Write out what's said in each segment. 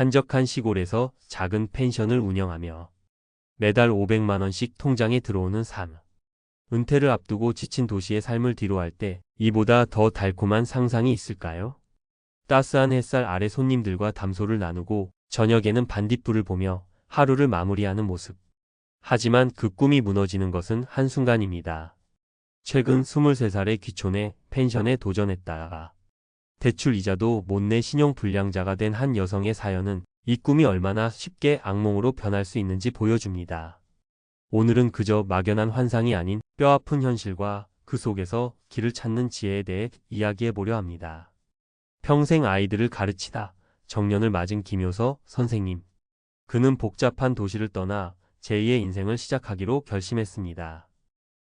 한적한 시골에서 작은 펜션을 운영하며 매달 500만 원씩 통장에 들어오는 삶. 은퇴를 앞두고 지친 도시의 삶을 뒤로할 때 이보다 더 달콤한 상상이 있을까요? 따스한 햇살 아래 손님들과 담소를 나누고 저녁에는 반딧불을 보며 하루를 마무리하는 모습. 하지만 그 꿈이 무너지는 것은 한순간입니다. 최근 23살의 귀촌에 펜션에 도전했다가 대출 이자도 못 내 신용 불량자가 된 한 여성의 사연은 이 꿈이 얼마나 쉽게 악몽으로 변할 수 있는지 보여줍니다. 오늘은 그저 막연한 환상이 아닌 뼈아픈 현실과 그 속에서 길을 찾는 지혜에 대해 이야기해 보려 합니다. 평생 아이들을 가르치다 정년을 맞은 김효서 선생님. 그는 복잡한 도시를 떠나 제2의 인생을 시작하기로 결심했습니다.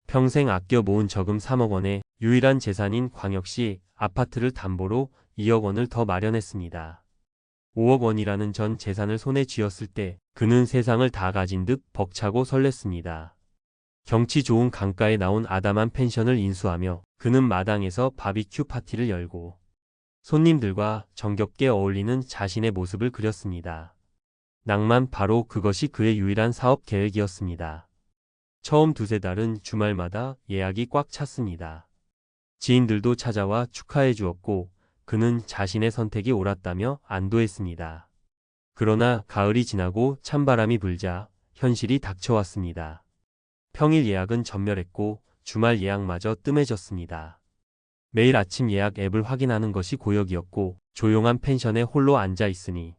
평생 아껴 모은 저금 3억 원의 유일한 재산인 광역시 아파트를 담보로 2억 원을 더 마련했습니다. 5억 원이라는 전 재산을 손에 쥐었을 때 그는 세상을 다 가진 듯 벅차고 설렜습니다. 경치 좋은 강가에 나온 아담한 펜션을 인수하며 그는 마당에서 바비큐 파티를 열고 손님들과 정겹게 어울리는 자신의 모습을 그렸습니다. 낭만 바로 그것이 그의 유일한 사업 계획이었습니다. 처음 두세 달은 주말마다 예약이 꽉 찼습니다. 지인들도 찾아와 축하해 주었고 그는 자신의 선택이 옳았다며 안도했습니다. 그러나 가을이 지나고 찬바람이 불자 현실이 닥쳐왔습니다. 평일 예약은 전멸했고 주말 예약마저 뜸해졌습니다. 매일 아침 예약 앱을 확인하는 것이 고역이었고 조용한 펜션에 홀로 앉아 있으니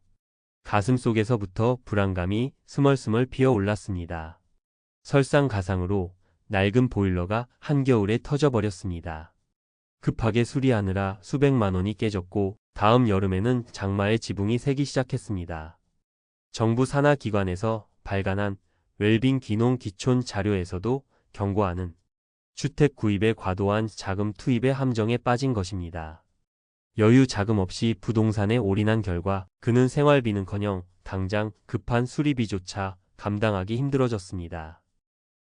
가슴 속에서부터 불안감이 스멀스멀 피어 올랐습니다. 설상가상으로 낡은 보일러가 한겨울에 터져버렸습니다. 급하게 수리하느라 수백만 원이 깨졌고 다음 여름에는 장마의 지붕이 새기 시작했습니다. 정부 산하 기관에서 발간한 웰빙 기농 기촌 자료에서도 경고하는 주택 구입에 과도한 자금 투입의 함정에 빠진 것입니다. 여유 자금 없이 부동산에 올인한 결과 그는 생활비는커녕 당장 급한 수리비조차 감당하기 힘들어졌습니다.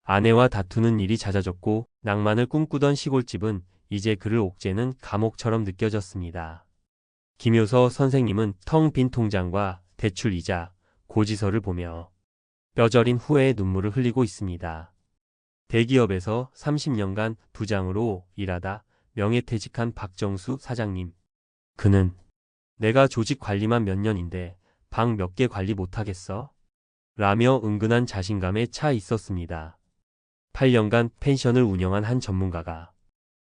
아내와 다투는 일이 잦아졌고 낭만을 꿈꾸던 시골집은 이제 그를 옥죄는 감옥처럼 느껴졌습니다. 김효서 선생님은 텅 빈 통장과 대출 이자, 고지서를 보며 뼈저린 후회의 눈물을 흘리고 있습니다. 대기업에서 30년간 부장으로 일하다 명예퇴직한 박정수 사장님. 그는 내가 조직 관리만 몇 년인데 방 몇 개 관리 못하겠어? 라며 은근한 자신감에 차 있었습니다. 8년간 펜션을 운영한 한 전문가가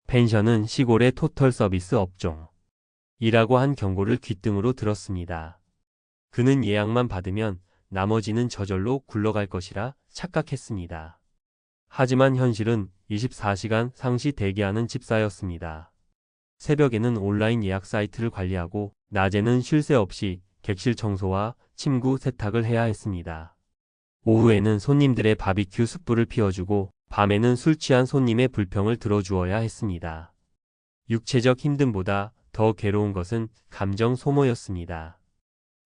펜션은 시골의 토털 서비스 업종. 이라고 한 경고를 귓등으로 들었습니다. 그는 예약만 받으면 나머지는 저절로 굴러갈 것이라 착각했습니다. 하지만 현실은 24시간 상시 대기하는 집사였습니다. 새벽에는 온라인 예약 사이트를 관리하고 낮에는 쉴 새 없이 객실 청소와 침구 세탁을 해야 했습니다. 오후에는 손님들의 바비큐 숯불을 피워주고 밤에는 술 취한 손님의 불평을 들어주어야 했습니다. 육체적 힘듦보다 더 괴로운 것은 감정 소모였습니다.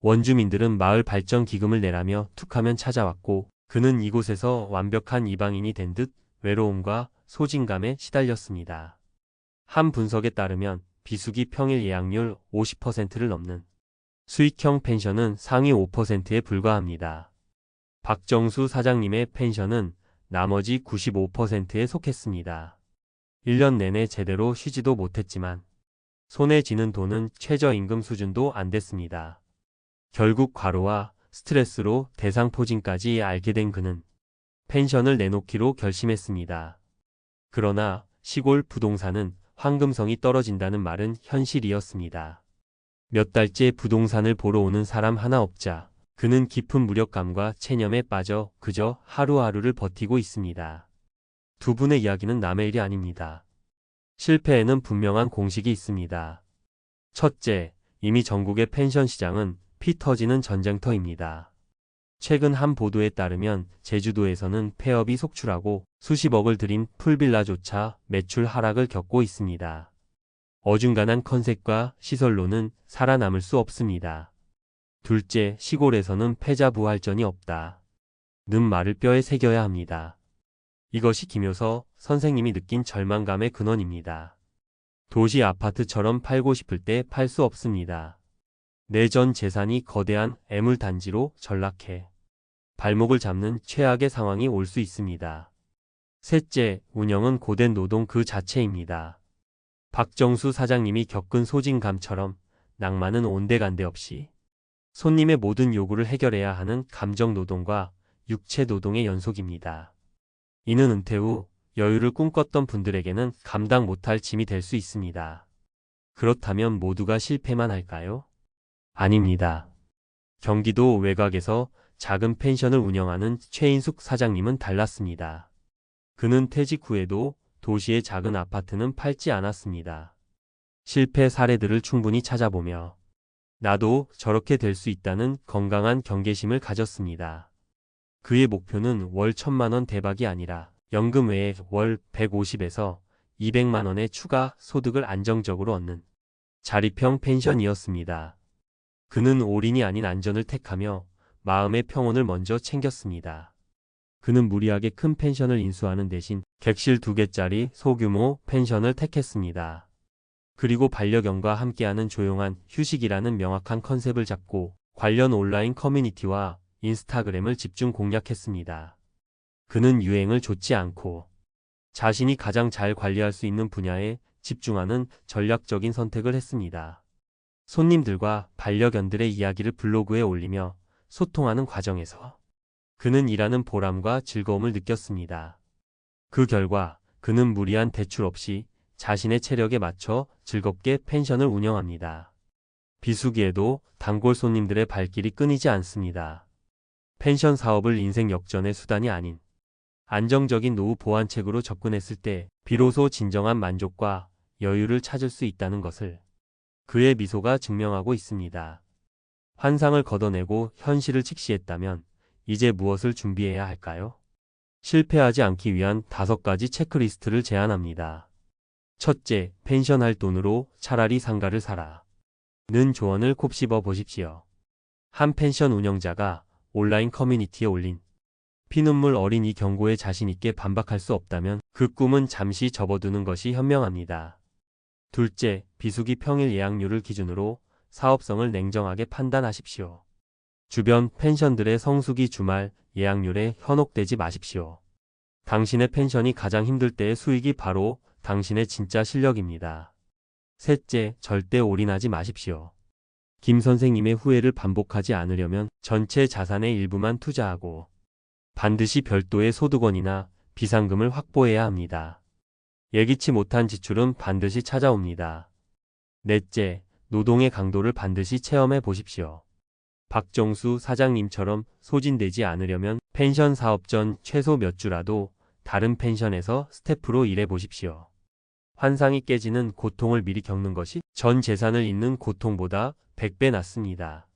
원주민들은 마을 발전 기금을 내라며 툭하면 찾아왔고 그는 이곳에서 완벽한 이방인이 된 듯 외로움과 소진감에 시달렸습니다. 한 분석에 따르면 비수기 평일 예약률 50%를 넘는 수익형 펜션은 상위 5%에 불과합니다. 박정수 사장님의 펜션은 나머지 95%에 속했습니다. 1년 내내 제대로 쉬지도 못했지만 손에 쥐는 돈은 최저임금 수준도 안 됐습니다. 결국 과로와 스트레스로 대상포진까지 알게 된 그는 펜션을 내놓기로 결심했습니다. 그러나 시골 부동산은 황금성이 떨어진다는 말은 현실이었습니다. 몇 달째 부동산을 보러 오는 사람 하나 없자 그는 깊은 무력감과 체념에 빠져 그저 하루하루를 버티고 있습니다. 두 분의 이야기는 남의 일이 아닙니다. 실패에는 분명한 공식이 있습니다. 첫째, 이미 전국의 펜션 시장은 피 터지는 전쟁터입니다. 최근 한 보도에 따르면 제주도에서는 폐업이 속출하고 수십억을 들인 풀빌라조차 매출 하락을 겪고 있습니다. 어중간한 컨셉과 시설로는 살아남을 수 없습니다. 둘째, 시골에서는 패자부활전이 없다. 는 말을 뼈에 새겨야 합니다. 이것이 김효서 선생님이 느낀 절망감의 근원입니다. 도시 아파트처럼 팔고 싶을 때 팔 수 없습니다. 내 전 재산이 거대한 애물단지로 전락해 발목을 잡는 최악의 상황이 올 수 있습니다. 셋째, 운영은 고된 노동 그 자체입니다. 박정수 사장님이 겪은 소진감처럼 낭만은 온데간데 없이 손님의 모든 요구를 해결해야 하는 감정 노동과 육체 노동의 연속입니다. 이는 은퇴 후 여유를 꿈꿨던 분들에게는 감당 못할 짐이 될 수 있습니다. 그렇다면 모두가 실패만 할까요? 아닙니다. 경기도 외곽에서 작은 펜션을 운영하는 최인숙 사장님은 달랐습니다. 그는 퇴직 후에도 도시의 작은 아파트는 팔지 않았습니다. 실패 사례들을 충분히 찾아보며 나도 저렇게 될 수 있다는 건강한 경계심을 가졌습니다. 그의 목표는 월 천만 원 대박이 아니라 연금 외에 월 150에서 200만 원의 추가 소득을 안정적으로 얻는 자립형 펜션이었습니다. 그는 올인이 아닌 안전을 택하며 마음의 평온을 먼저 챙겼습니다. 그는 무리하게 큰 펜션을 인수하는 대신 객실 두 개짜리 소규모 펜션을 택했습니다. 그리고 반려견과 함께하는 조용한 휴식이라는 명확한 컨셉을 잡고 관련 온라인 커뮤니티와 인스타그램을 집중 공략했습니다. 그는 유행을 좇지 않고 자신이 가장 잘 관리할 수 있는 분야에 집중하는 전략적인 선택을 했습니다. 손님들과 반려견들의 이야기를 블로그에 올리며 소통하는 과정에서 그는 일하는 보람과 즐거움을 느꼈습니다. 그 결과 그는 무리한 대출 없이 자신의 체력에 맞춰 즐겁게 펜션을 운영합니다. 비수기에도 단골 손님들의 발길이 끊이지 않습니다. 펜션 사업을 인생 역전의 수단이 아닌 안정적인 노후 보완책으로 접근했을 때 비로소 진정한 만족과 여유를 찾을 수 있다는 것을 그의 미소가 증명하고 있습니다. 환상을 걷어내고 현실을 직시했다면 이제 무엇을 준비해야 할까요? 실패하지 않기 위한 다섯 가지 체크리스트를 제안합니다. 첫째, 펜션 할 돈으로 차라리 상가를 사라. 는 조언을 곱씹어 보십시오. 한 펜션 운영자가 온라인 커뮤니티에 올린 피눈물 어린 이 경고에 자신있게 반박할 수 없다면 그 꿈은 잠시 접어두는 것이 현명합니다. 둘째, 비수기 평일 예약률을 기준으로 사업성을 냉정하게 판단하십시오. 주변 펜션들의 성수기 주말 예약률에 현혹되지 마십시오. 당신의 펜션이 가장 힘들 때의 수익이 바로 당신의 진짜 실력입니다. 셋째, 절대 올인하지 마십시오. 김 선생님의 후회를 반복하지 않으려면 전체 자산의 일부만 투자하고 반드시 별도의 소득원이나 비상금을 확보해야 합니다. 예기치 못한 지출은 반드시 찾아옵니다. 넷째, 노동의 강도를 반드시 체험해 보십시오. 박정수 사장님처럼 소진되지 않으려면 펜션 사업 전 최소 몇 주라도 다른 펜션에서 스태프로 일해 보십시오. 환상이 깨지는 고통을 미리 겪는 것이 전 재산을 잃는 고통보다 100배 낫습니다.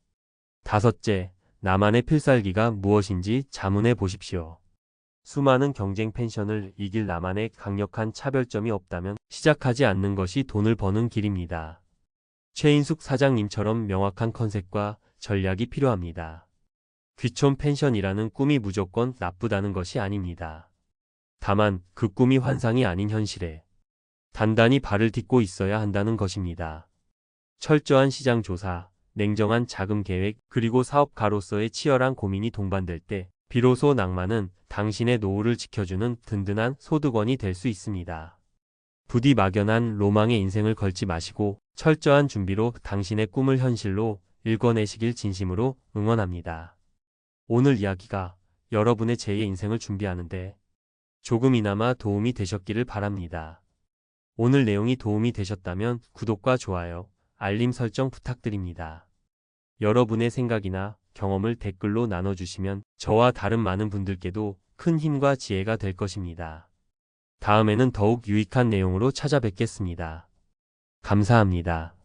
다섯째, 나만의 필살기가 무엇인지 자문해 보십시오. 수많은 경쟁 펜션을 이길 나만의 강력한 차별점이 없다면 시작하지 않는 것이 돈을 버는 길입니다. 최인숙 사장님처럼 명확한 컨셉과 전략이 필요합니다. 귀촌 펜션이라는 꿈이 무조건 나쁘다는 것이 아닙니다. 다만 그 꿈이 환상이 아닌 현실에 단단히 발을 딛고 있어야 한다는 것입니다. 철저한 시장 조사, 냉정한 자금 계획, 그리고 사업가로서의 치열한 고민이 동반될 때 비로소 낭만은 당신의 노후를 지켜주는 든든한 소득원이 될 수 있습니다. 부디 막연한 로망의 인생을 걸지 마시고 철저한 준비로 당신의 꿈을 현실로 일궈내시길 진심으로 응원합니다. 오늘 이야기가 여러분의 제2의 인생을 준비하는데 조금이나마 도움이 되셨기를 바랍니다. 오늘 내용이 도움이 되셨다면 구독과 좋아요, 알림 설정 부탁드립니다. 여러분의 생각이나 경험을 댓글로 나눠주시면 저와 다른 많은 분들께도 큰 힘과 지혜가 될 것입니다. 다음에는 더욱 유익한 내용으로 찾아뵙겠습니다. 감사합니다.